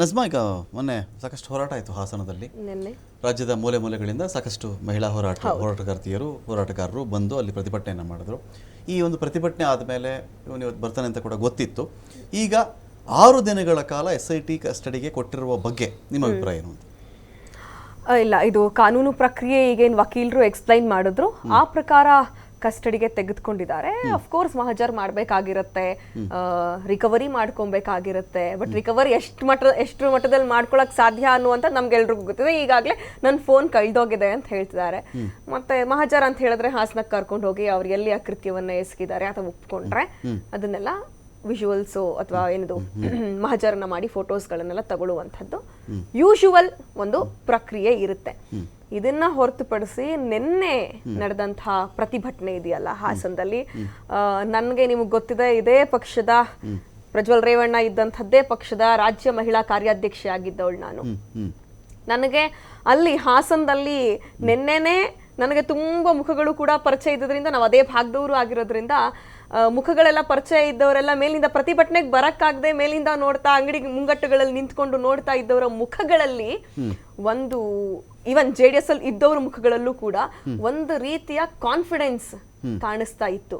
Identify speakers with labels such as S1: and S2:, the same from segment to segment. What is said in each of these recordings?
S1: ನಜ್ಮಾ ಈಗ ಮೊನ್ನೆ ಸಾಕಷ್ಟು ಹೋರಾಟ ಆಯಿತು ಹಾಸನದಲ್ಲಿ.
S2: ನಿನ್ನೆ.
S1: ರಾಜ್ಯದ ಮೂಲೆ ಮೂಲೆಗಳಿಂದ ಸಾಕಷ್ಟು ಮಹಿಳಾ ಹೋರಾಟ ಹೋರಾಟಗಾರ್ತಿಯರು ಹೋರಾಟಗಾರರು ಬಂದು ಅಲ್ಲಿ ಪ್ರತಿಭಟನೆಯನ್ನು ಮಾಡಿದ್ರು. ಈ ಒಂದು ಪ್ರತಿಭಟನೆ ಆದಮೇಲೆ ಇವನು ಇವತ್ತು ಬರ್ತಾನೆ ಅಂತ ಕೂಡ ಗೊತ್ತಿತ್ತು. ಈಗ ಆರು ದಿನಗಳ ಕಾಲ ಎಸ್ ಐ ಟಿ ಕಸ್ಟಡಿಗೆ ಕೊಟ್ಟಿರುವ ಬಗ್ಗೆ ನಿಮ್ಮ ಅಭಿಪ್ರಾಯ ಏನು ಅಂತ?
S2: ಇಲ್ಲ ಇದು ಕಾನೂನು ಪ್ರಕ್ರಿಯೆ ಈಗೇನು ವಕೀಲರು ಎಕ್ಸ್ಪ್ಲೈನ್ ಮಾಡಿದ್ರು. ಆ ಪ್ರಕಾರ ಕಸ್ಟಡಿಗೆ ತೆಗೆದುಕೊಂಡಿದ್ದಾರೆ. ಅಫ್ಕೋರ್ಸ್ ಮಹಜರ್ ಮಾಡಬೇಕಾಗಿರುತ್ತೆ. ರಿಕವರಿ ಮಾಡ್ಕೊಬೇಕಾಗಿರುತ್ತೆ. ಬಟ್ ರಿಕವರಿ ಎಷ್ಟು ಮಟ್ಟ ಎಷ್ಟು ಮಟ್ಟದಲ್ಲಿ ಮಾಡ್ಕೊಳಕ್ ಸಾಧ್ಯ ಅನ್ನುವಂತ ನಮ್ಗೆಲ್ರಿಗೂ ಗೊತ್ತಿದೆ. ಈಗಾಗಲೇ ನನ್ನ ಫೋನ್ ಕಳ್ದೋಗಿದೆ ಅಂತ ಹೇಳ್ತಿದ್ದಾರೆ. ಮತ್ತೆ ಮಹಜರ್ ಅಂತ ಹೇಳಿದ್ರೆ ಹಾಸನಕ್ಕೆ ಕರ್ಕೊಂಡು ಹೋಗಿ ಅವ್ರು ಎಲ್ಲಿ ಆ ಕೃತ್ಯವನ್ನ ಎಸಗಿದ್ದಾರೆ ಅಥವಾ ಒಪ್ಕೊಂಡ್ರೆ ಅದನ್ನೆಲ್ಲ ವಿಜುವಲ್ಸು ಅಥವಾ ಏನದು ಮಹಜರನ್ನ ಮಾಡಿ ಫೋಟೋಸ್ಗಳನ್ನೆಲ್ಲ ತಗೊಳ್ಳುವಂಥದ್ದು ಯೂಶುವಲ್ ಒಂದು ಪ್ರಕ್ರಿಯೆ ಇರುತ್ತೆ. ಇದನ್ನ ಹೊರತುಪಡಿಸಿ ನಿನ್ನೆ ನಡೆದಂತಹ ಪ್ರತಿಭಟನೆ ಇದೆಯಲ್ಲ ಹಾಸನದಲ್ಲಿ. ನನಗೆ ನಿಮಗೆ ಗೊತ್ತಿದೆ ಇದೇ ಪಕ್ಷದ ಪ್ರಜ್ವಲ್ ರೇವಣ್ಣ ಇದ್ದಂಥದ್ದೇ ಪಕ್ಷದ ರಾಜ್ಯ ಮಹಿಳಾ ಕಾರ್ಯಾಧ್ಯಕ್ಷೆ ಆಗಿದ್ದವಳು ನಾನು ನನಗೆ ಅಲ್ಲಿ ಹಾಸನದಲ್ಲಿ ನಿನ್ನೆನೆ ನನಗೆ ತುಂಬಾ ಮುಖಗಳು ಕೂಡ ಪರಿಚಯ ಇದ್ದದ್ರಿಂದ ನಾವು ಅದೇ ಭಾಗದವರು ಆಗಿರೋದ್ರಿಂದ ಮುಖಗಳೆಲ್ಲ ಪರಿಚಯ ಇದ್ದವರೆಲ್ಲ ಮೇಲಿಂದ ಪ್ರತಿಭಟನೆಗೆ ಬರಕ್ಕಾಗದೆ ಮೇಲಿಂದ ನೋಡ್ತಾ ಅಂಗಡಿ ಮುಂಗಟ್ಟುಗಳಲ್ಲಿ ನಿಂತ್ಕೊಂಡು ನೋಡ್ತಾ ಇದ್ದವರ ಮುಖಗಳಲ್ಲಿ ಒಂದು ಇವನ್ ಜೆ ಡಿ ಎಸ್ ಅಲ್ಲಿ ಇದ್ದವ್ರ ಮುಖಗಳಲ್ಲೂ ಕೂಡ ಒಂದು ರೀತಿಯ ಕಾನ್ಫಿಡೆನ್ಸ್ ಕಾಣಿಸ್ತಾ ಇತ್ತು.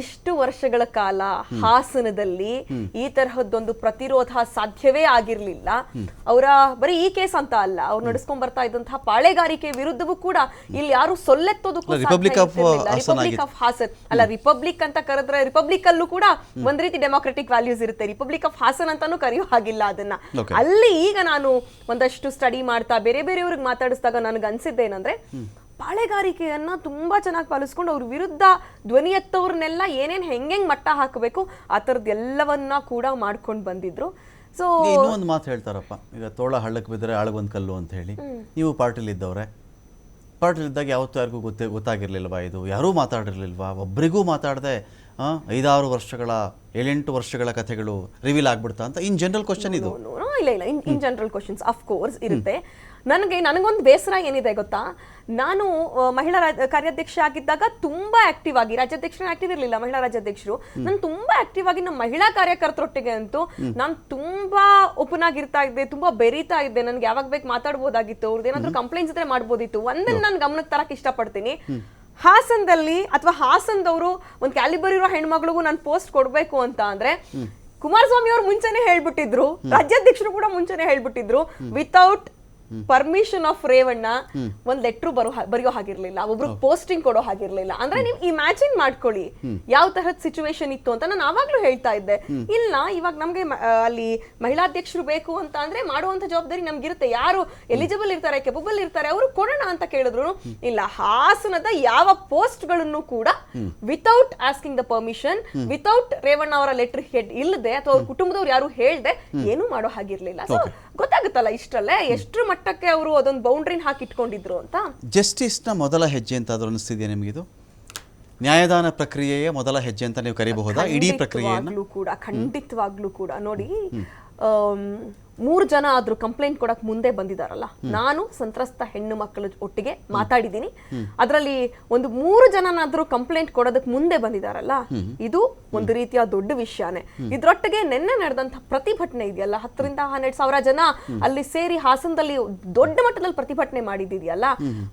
S2: ಇಷ್ಟು ವರ್ಷಗಳ ಕಾಲ ಹಾಸನದಲ್ಲಿ ಈ ತರಹದ್ದೊಂದು ಪ್ರತಿರೋಧ ಸಾಧ್ಯವೇ ಆಗಿರ್ಲಿಲ್ಲ. ಅವರ ಬರೀ ಈ ಕೇಸ್ ಅಂತ ಅಲ್ಲ ಅವ್ರು ನಡೆಸ್ಕೊಂಡ್ ಬರ್ತಾ ಇದ್ದಂತಹ ಪಾಳೆಗಾರಿಕೆ ವಿರುದ್ಧವೂ ಕೂಡ ಇಲ್ಲಿ ಯಾರು ಸೊಲ್ಲೆತ್ತೋದಕ್ಕೂ ರಿಪಬ್ಲಿಕ್ ಆಫ್ ಹಾಸನ್ ಅಲ್ಲ ರಿಪಬ್ಲಿಕ್ ಅಂತ ಕರೆದ್ರೆ ರಿಪಬ್ಲಿಕ್ ಅಲ್ಲೂ ಕೂಡ ಒಂದ್ ರೀತಿ ಡೆಮೋಕ್ರೆಟಿಕ್ ವ್ಯಾಲ್ಯೂಸ್ ಇರುತ್ತೆ. ರಿಪಬ್ಲಿಕ್ ಆಫ್ ಹಾಸನ್ ಅಂತಾನು ಕರೆಯೋ ಹಾಗಿಲ್ಲ ಅದನ್ನ. ಅಲ್ಲಿ ಈಗ ನಾನು ಒಂದಷ್ಟು ಸ್ಟಡಿ ಮಾಡ್ತಾ ಬೇರೆ ಬೇರೆಯವ್ರಿಗೆ ಮಾತಾಡಿಸಿದಾಗ ನನಗೆ ಅನ್ಸಿದ್ದೇನಂದ್ರೆ ಪಾಳೆಗಾರಿಕೆಯನ್ನ ತುಂಬಾ ಚೆನ್ನಾಗಿ ಪಾಲಿಸ್ಕೊಂಡು ಅವ್ರ ವಿರುದ್ಧ ಧ್ವನಿ ಎತ್ತವ್ರನ್ನೆಲ್ಲ ಏನೇನು ಹೆಂಗೆಂಗೆ ಮಟ್ಟ ಹಾಕಬೇಕು ಆ ಥರದ್ದು ಎಲ್ಲವನ್ನ ಕೂಡ ಮಾಡ್ಕೊಂಡು ಬಂದಿದ್ರು. ಸೊ
S1: ಇನ್ನೊಂದು ಇನ್ನೂ ಮಾತು ಹೇಳ್ತಾರಪ್ಪ. ಈಗ ತೋಳ ಹಳ್ಳಕ್ಕೆ ಬಿದ್ದರೆ ಆಳಗೊಂದು ಕಲ್ಲು ಅಂತ ಹೇಳಿ. ನೀವು ಪಾರ್ಟಿಲಿ ಇದ್ದವ್ರೆ ಪಾರ್ಟಿಲಿ ಇದ್ದಾಗ ಯಾವತ್ತೂ ಯಾರಿಗೂ ಗೊತ್ತೇ ಗೊತ್ತಾಗಿರ್ಲಿಲ್ವಾ ಇದು? ಯಾರೂ ಮಾತಾಡಿರಲಿಲ್ವಾ? ಒಬ್ರಿಗೂ ಮಾತಾಡದೆ ಐದಾರು ವರ್ಷಗಳ ಏಳೆಂಟು ವರ್ಷಗಳ ಕಥೆಗಳು ರಿವೀಲ್ ಆಗ್ಬಿಡ್ತಾ ಅಂತ. ಇನ್ ಜನರಲ್ ಕ್ವಶನ್ ಇದು.
S2: ಇಲ್ಲ ಇಲ್ಲ. In in general questions of course ಇರುತ್ತೆ. ನನಗೆ ನನಗೊಂದು ಬೇಸರ ಏನಿದೆ ಗೊತ್ತಾ? ನಾನು ಮಹಿಳಾ ರಾಜ- ಕಾರ್ಯಾಧ್ಯಕ್ಷೆ ಆಗಿದ್ದಾಗ ತುಂಬಾ ಆಕ್ಟಿವ್ ಆಗಿ ರಾಜ್ಯಾಧ್ಯಕ್ಷರು ಆಕ್ಟಿವ್ ಇರಲಿಲ್ಲ ಮಹಿಳಾ ರಾಜ್ಯಾಧ್ಯಕ್ಷರು. ನಾನು ತುಂಬಾ ಆಕ್ಟಿವ್ ಆಗಿ ನಮ್ಮ ಮಹಿಳಾ ಕಾರ್ಯಕರ್ತರೊಟ್ಟಿಗೆ ಅಂತೂ ನಾನು ತುಂಬಾ ಓಪನ್ ಆಗಿರ್ತಾ ಇದ್ದೆ ತುಂಬಾ ಬೆರೀತಾ ಇದ್ದೆ. ನನ್ಗೆ ಯಾವಾಗ ಬೇಕು ಮಾತಾಡ್ಬೋದಾಗಿತ್ತು ಅವ್ರದ್ದು ಏನಾದ್ರು ಕಂಪ್ಲೇಂಟ್ಸ್ ಇದ್ರೆ ಮಾಡ್ಬೋದಿತ್ತು. ಒಂದನ್ನ ನಾನು ಗಮನಕ್ಕೆ ತರಕ್ ಇಷ್ಟಪಡ್ತೀನಿ. ಹಾಸನದಲ್ಲಿ ಅಥವಾ ಹಾಸನದವರು ಒಂದು ಕ್ಯಾಲಿಬರ್ ಇರೋ ಹೆಣ್ಮಗಳಿಗೂ ನಾನು ಪೋಸ್ಟ್ ಕೊಡಬೇಕು ಅಂತ ಅಂದ್ರೆ ಕುಮಾರಸ್ವಾಮಿ ಅವರು ಮುಂಚೆನೆ ಹೇಳ್ಬಿಟ್ಟಿದ್ರು ರಾಜ್ಯಾಧ್ಯಕ್ಷರು ಕೂಡ ಮುಂಚೆನೆ ಹೇಳ್ಬಿಟ್ಟಿದ್ರು ವಿತೌಟ್ ಪರ್ಮಿಷನ್ ಆಫ್ ರೇವಣ್ಣ ಒಂದ್ ಲೆಟ್ರು ಬರೋ ಬರೆಯೋ ಹಾಗಿರ್ಲಿಲ್ಲ. ಒಬ್ರು ಪೋಸ್ಟಿಂಗ್ ಕೊಡೋ ಹಾಗಿರ್ಲಿಲ್ಲ. ಅಂದ್ರೆ ನೀವು ಇಮ್ಯಾಜಿನ್ ಮಾಡ್ಕೊಳ್ಳಿ. ಯಾವ ತರಹದ ಸಿಚುವೇಶನ್ ಇತ್ತು ಅಂತ ನಾನು ಆವಾಗ್ಲೂ ಹೇಳ್ತಾ ಇದ್ದೆ. ಇಲ್ಲ ಇವಾಗ ನಮ್ಗೆ ಅಲ್ಲಿ ಮಹಿಳಾಧ್ಯಕ್ಷರು ಬೇಕು ಅಂತ ಅಂದ್ರೆ ಮಾಡುವಂತ ಜವಾಬ್ದಾರಿ ನಮ್ಗಿರುತ್ತೆ. ಯಾರು ಎಲಿಜಿಬಲ್ ಇರ್ತಾರೆ ಕೆಪಬಲ್ ಇರ್ತಾರೆ ಅವರು ಕೊಡೋಣ ಅಂತ ಕೇಳಿದ್ರು. ಇಲ್ಲ ಹಾಸನದ ಯಾವ ಪೋಸ್ಟ್ಗಳನ್ನು ಕೂಡ without asking the permission without Revanna ಅವರ ಲೆಟರ್ ಹೆಡ್ ಇಲ್ಲದೆ ಅಥವಾ ಅವ್ರ ಕುಟುಂಬದವ್ರು ಯಾರು ಹೇಳ್ದೆ ಏನು ಮಾಡೋ ಹಾಗಿರ್ಲಿಲ್ಲ. ಸೊ ಗೊತ್ತಾಗುತ್ತಲ್ಲ ಇಷ್ಟಲ್ಲೇ? ಎಷ್ಟು ಮಟ್ಟಕ್ಕೆ ಅವರು ಅದೊಂದು ಬೌಂಡ್ರಿನ ಹಾಕಿ ಇಟ್ಕೊಂಡಿದ್ರು ಅಂತ?
S1: ಜಸ್ಟಿಸ್ನ ಮೊದಲ ಹೆಜ್ಜೆ ಅಂತ ಆದ್ರೂ ಅನಿಸ್ತಿದೆಯಾ ನಿಮಗಿದು? ನ್ಯಾಯದಾನ ಪ್ರಕ್ರಿಯೆಯ ಮೊದಲ ಹೆಜ್ಜೆ ಅಂತ ನೀವು ಕರಿಬಹುದಾ? ಇಡೀ ಪ್ರಕ್ರಿಯೆಯನ್ನು?
S2: ಕೂಡ ಖಂಡಿತವಾಗ್ಲೂ ಕೂಡ. ನೋಡಿ ಮೂರು ಜನ ಆದ್ರೂ ಕಂಪ್ಲೇಂಟ್ ಕೊಡಕ್ ಮುಂದೆ ಬಂದಿದಾರಲ್ಲ? ನಾನು ಸಂತ್ರಸ್ತ ಹೆಣ್ಣು ಮಕ್ಕಳ ಒಟ್ಟಿಗೆ ಮಾತಾಡಿದ್ದೀನಿ. ಅದರಲ್ಲಿ ಒಂದು ಮೂರು ಜನನಾದ್ರೂ ಕಂಪ್ಲೇಂಟ್ ಕೊಡೋದಕ್ಕೆ ಮುಂದೆ ಬಂದಿದಾರಲ್ಲ? ಇದು ಒಂದು ರೀತಿಯ ದೊಡ್ಡ ವಿಷಯನೇ. ಇದ್ರೊಟ್ಟಿಗೆ ನಿನ್ನೆ ನಡೆದಂತ ಪ್ರತಿಭಟನೆ ಇದೆಯಲ್ಲ? ಹತ್ತರಿಂದ ಹನ್ನೆರಡು ಸಾವಿರ ಜನ ಅಲ್ಲಿ ಸೇರಿ ಹಾಸನದಲ್ಲಿ ದೊಡ್ಡ ಮಟ್ಟದಲ್ಲಿ ಪ್ರತಿಭಟನೆ ಮಾಡಿದ್ದಿದೆಯಲ್ಲ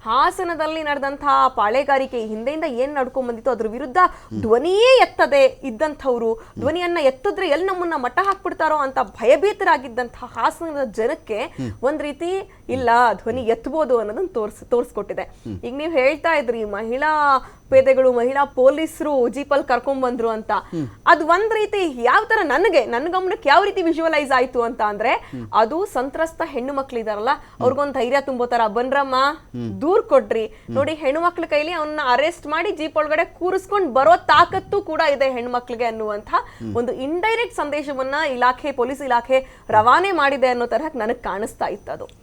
S2: ಹಾಸನದಲ್ಲಿ ನಡೆದಂತಹ ಪಾಳೆಗಾರಿಕೆ ಹಿಂದೆಯಿಂದ ಏನ್ ನಡ್ಕೊಂಡ್ ಬಂದಿತ್ತು ಅದ್ರ ವಿರುದ್ಧ ಧ್ವನಿಯೇ ಎತ್ತದೆ ಇದ್ದಂಥವ್ರು ಧ್ವನಿಯನ್ನ ಎತ್ತಿದ್ರೆ ಎಲ್ಲಿ ನಮ್ಮನ್ನ ಮಠ ಹಾಕ್ಬಿಡ್ತಾರೋ ಅಂತ ಭಯಭೀತರಾಗಿದ್ದಂತಹ ಹಾಸನದ ಜನಕ್ಕೆ ಒಂದ್ ರೀತಿ ಇಲ್ಲ ಧ್ವನಿ ಎತ್ತಬಹುದು ಅನ್ನೋದನ್ನ ತೋರ್ಸ್ ತೋರ್ಸ್ಕೊಟ್ಟಿದೆ. ಈಗ ನೀವು ಹೇಳ್ತಾ ಇದ್ರಿ ಮಹಿಳಾ ಪೇದೆಗಳು ಮಹಿಳಾ ಪೊಲೀಸರು ಜೀಪಲ್ ಕರ್ಕೊಂಡ್ ಬಂದ್ರು ಅಂತ. ಅದು ಒಂದ್ ರೀತಿ ಯಾವ ತರ ನನಗೆ ನನ್ನ ಗಮನಕ್ಕೆ ಯಾವ ರೀತಿ ವಿಜುವಲೈಸ್ ಆಯ್ತು ಅಂತ ಅಂದ್ರೆ ಅದು ಸಂತ್ರಸ್ತ ಹೆಣ್ಣು ಮಕ್ಳು ಇದಾರಲ್ಲ ಅವ್ರಿಗೊಂದ್ ಧೈರ್ಯ ತುಂಬೋತಾರ ಬನ್ರಮ್ಮ ದೂರ್ ಕೊಡ್ರಿ. ನೋಡಿ ಹೆಣ್ಣು ಮಕ್ಳ ಕೈಲಿ ಅವನ್ನ ಅರೆಸ್ಟ್ ಮಾಡಿ ಜೀಪ್ ಒಳಗಡೆ ಕೂರಿಸ್ಕೊಂಡ್ ಬರೋ ತಾಕತ್ತು ಕೂಡ ಇದೆ ಹೆಣ್ಮಕ್ಳಿಗೆ ಅನ್ನುವಂತ ಒಂದು ಇಂಡೈರೆಕ್ಟ್ ಸಂದೇಶವನ್ನ ಇಲಾಖೆ ಪೊಲೀಸ್ ಇಲಾಖೆ ರವಾನೆ ಮಾಡಿದೆ ಅನ್ನೋ ತರಹ ನನಗೆ ಕಾಣಿಸ್ತಾ ಇತ್ತು ಅದು